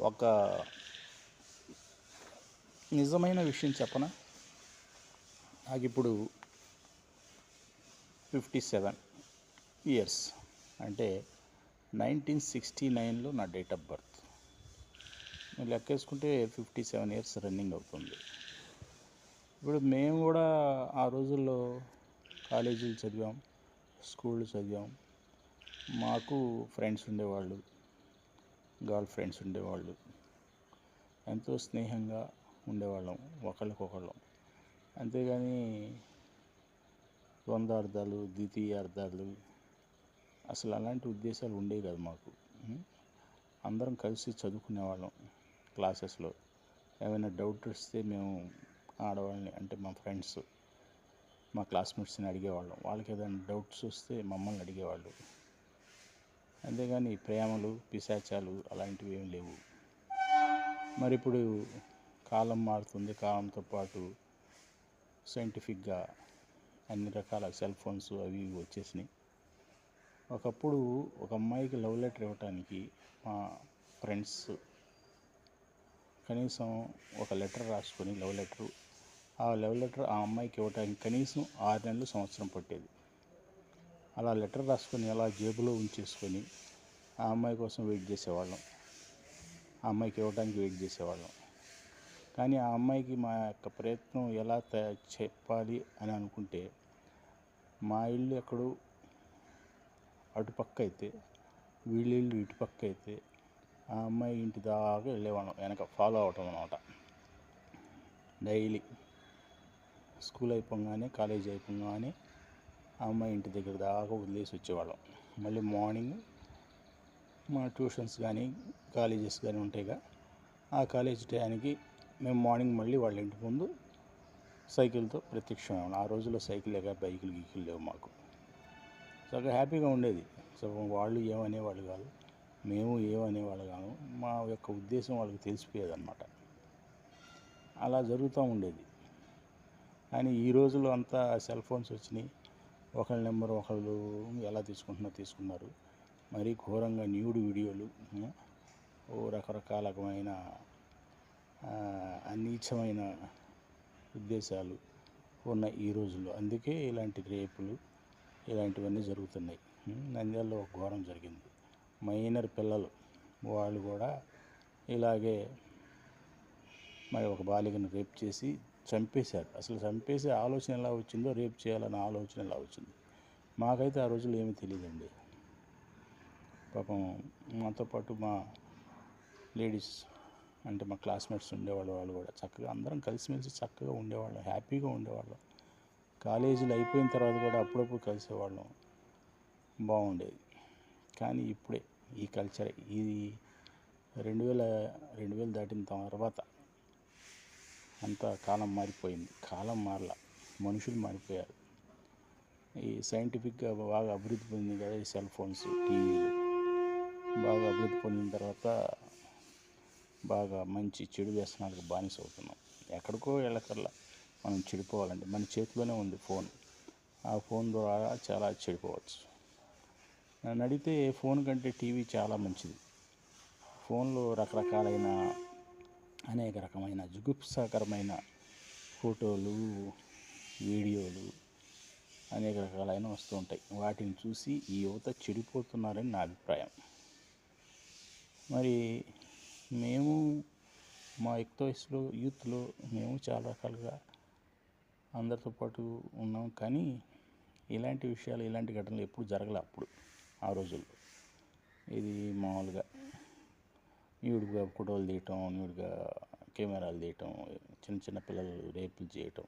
ఒక నిజమైన విషయం చెప్పనా? నాకు ఇప్పుడు ఫిఫ్టీ సెవెన్ ఇయర్స్ అంటే నైన్టీన్ సిక్స్టీ నైన్లో నా డేట్ ఆఫ్ బర్త్ మీరు లెక్కేసుకుంటే ఫిఫ్టీ సెవెన్ ఇయర్స్ రన్నింగ్ అవుతుంది. ఇప్పుడు మేము కూడా ఆ రోజుల్లో కాలేజీలు చదివాం స్కూళ్ళు చదివాం. మాకు ఫ్రెండ్స్ ఉండేవాళ్ళు. గర్ల్ ఫ్రెండ్స్ ఉండేవాళ్ళు. ఎంతో స్నేహంగా ఉండేవాళ్ళం ఒకళ్ళకొకళ్ళం. అంతేగాని ద్వితీయ ద్వితీయార్థాలు అసలు అలాంటి ఉద్దేశాలు ఉండేవి కదా మాకు. అందరం కలిసి చదువుకునేవాళ్ళం క్లాసెస్లో. ఏమైనా డౌట్ వస్తే మేము ఆడవాళ్ళని అంటే మా ఫ్రెండ్స్ మా క్లాస్మేట్స్ని అడిగేవాళ్ళం. వాళ్ళకి ఏదైనా డౌట్స్ వస్తే మమ్మల్ని అడిగేవాళ్ళు. అంతేగాని ప్రేమలు పిశాచాలు అలాంటివి ఏం లేవు. మరి ఇప్పుడు కాలం మారుతుంది. కాలంతో పాటు సైంటిఫిక్గా అన్ని రకాల సెల్ ఫోన్స్ అవి ఇవి వచ్చేసినాయి. ఒకప్పుడు ఒక అమ్మాయికి లవ్ లెటర్ ఇవ్వటానికి మా ఫ్రెండ్స్ కనీసం ఒక లెటర్ రాసుకొని లవ్ లెటర్ ఆ లవ్ లెటర్ ఆ అమ్మాయికి ఇవ్వటానికి కనీసం ఆరు నెలలు సంవత్సరం పట్టేది. అలా లెటర్ రాసుకొని అలా జేబులో ఉంచేసుకొని ఆ అమ్మాయి కోసం వెయిట్ చేసేవాళ్ళం. ఆ అమ్మాయికి ఇవ్వడానికి వెయిట్ చేసేవాళ్ళం. కానీ ఆ అమ్మాయికి మా యొక్క ప్రయత్నం ఎలా త- చెప్పాలి అని అనుకుంటే మా ఇల్లు ఎక్కడో అటుపక్క అయితే వీళ్ళ ఇల్లు ఇటుపక్క అయితే ఆ అమ్మాయి ఇంటి దాకా వెళ్ళేవాళ్ళం. వెనక ఫాలో అవటం అనమాట డైలీ. స్కూల్ అయిపోగానే కాలేజ్ అయిపోగానే అమ్మాయి ఇంటి దగ్గర దాకా వదిలేసి వచ్చేవాళ్ళం. మళ్ళీ మార్నింగ్ మా ట్యూషన్స్ కానీ కాలేజెస్ కానీ ఉంటాయిగా. ఆ కాలేజ్ టయానికి మేము మార్నింగ్ మళ్ళీ వాళ్ళ ఇంటి ముందు సైకిల్తో ప్రత్యక్షం ఆ రోజుల్లో సైకిల్ లేక బైకులు గీకులు లేవు మాకు. చాలా హ్యాపీగా ఉండేది. సో వాళ్ళు ఏమనేవాళ్ళు కాదు మేము ఏమనేవాళ్ళు కాదు మా యొక్క ఉద్దేశం వాళ్ళకి తెలిసిపోయేది అనమాట అలా జరుగుతూ ఉండేది. కానీ ఈ రోజుల్లో అంతా సెల్ ఫోన్స్ వచ్చినాయి. ఒకళ్ళ నెంబర్ ఒకళ్ళు ఎలా తీసుకుంటున్నా తీసుకున్నారు. మరీ ఘోరంగా న్యూడ్ వీడియోలు ఓ రకరకాలమైన అనీచమైన ఉద్దేశాలు ఉన్న ఈ రోజుల్లో. అందుకే ఇలాంటి రేపులు ఇలాంటివన్నీ జరుగుతున్నాయి. నంద్యాలలో ఒక ఘోరం జరిగింది. మైనర్ పిల్లలు వాళ్ళు కూడా ఇలాగే మరి ఒక బాలికను రేప్ చేసి చంపేశారు. అసలు చంపేసే ఆలోచన ఎలా వచ్చిందో రేపు చేయాలన్న ఆలోచన ఎలా వచ్చింది. మాకైతే ఆ రోజుల్లో ఏమీ తెలియదండి. పాపం మాతో పాటు మా లేడీస్ అంటే మా క్లాస్మేట్స్ ఉండేవాళ్ళు వాళ్ళు కూడా చక్కగా అందరం కలిసిమెలిసి చక్కగా ఉండేవాళ్ళం హ్యాపీగా ఉండేవాళ్ళం. కాలేజీలు అయిపోయిన తర్వాత కూడా అప్పుడప్పుడు కలిసేవాళ్ళం. బాగుండేది. కానీ ఇప్పుడే ఈ కల్చర్. ఇది రెండు వేల రెండు వేలు దాటిన తర్వాత అంతా కాలం మారిపోయింది. కాలం మారల. మనుషులు మారిపోయారు. ఈ సైంటిఫిక్గా బాగా అభివృద్ధి పొందింది కదా ఈ సెల్ ఫోన్స్ టీవీలు. బాగా అభివృద్ధి పొందిన తర్వాత బాగా మంచి చెడు వ్యసనాలకు బానిస అవుతున్నాం ఎక్కడికో వెళ్ళకల్లా మనం చెడిపోవాలంటే. మన చేతిలోనే ఉంది ఫోన్. ఆ ఫోన్ ద్వారా చాలా చెడిపోవచ్చు. నన్ను అడిగితే ఫోన్ కంటే టీవీ చాలా మంచిది. ఫోన్లో రకరకాలైన అనేక రకమైన జుగుప్సాకరమైన ఫోటోలు వీడియోలు అనేక రకాలైన వస్తూ ఉంటాయి. వాటిని చూసి ఈ యువత చెడిపోతున్నారని నా అభిప్రాయం. మరి మేము మా యుక్త వయసులో యూత్లో మేము చాలా రకాలుగా అందరితో పాటు ఉన్నాం. కానీ ఇలాంటి విషయాలు ఇలాంటి ఘటనలు ఎప్పుడు జరగలే అప్పుడు ఆ రోజుల్లో. ఇది మామూలుగా. న్యూడ్గా ఫోటోలు తీయటం ఈవిడిగా కెమెరాలు తీయటం చిన్న చిన్న పిల్లలు రేపులు చేయటం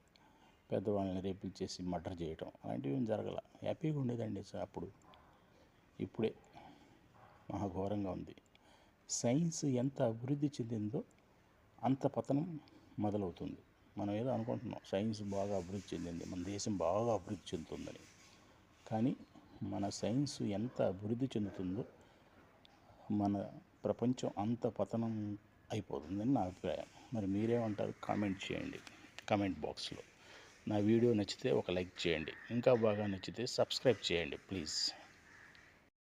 పెద్దవాళ్ళని రేపులు చేసి మర్డర్ చేయటం అలాంటివి ఏం జరగల. హ్యాపీగా ఉండేదండి అప్పుడు. ఇప్పుడే మహాఘోరంగా ఉంది. సైన్స్ ఎంత అభివృద్ధి చెందిందో అంత పతనం మొదలవుతుంది. మనం ఏదో అనుకుంటున్నాం సైన్స్ బాగా అభివృద్ధి చెందింది మన దేశం బాగా అభివృద్ధి చెందుతుందని. కానీ మన సైన్స్ ఎంత అభివృద్ధి చెందుతుందో మన ప్రపంచం అంత పతనం అయిపోతుందని నా అభిప్రాయం. మరి మీరేమంటారు? కామెంట్ చేయండి. కామెంట్ బాక్స్లో. నా వీడియో నచ్చితే ఒక లైక్ చేయండి. ఇంకా బాగా నచ్చితే సబ్స్క్రైబ్ చేయండి ప్లీజ్.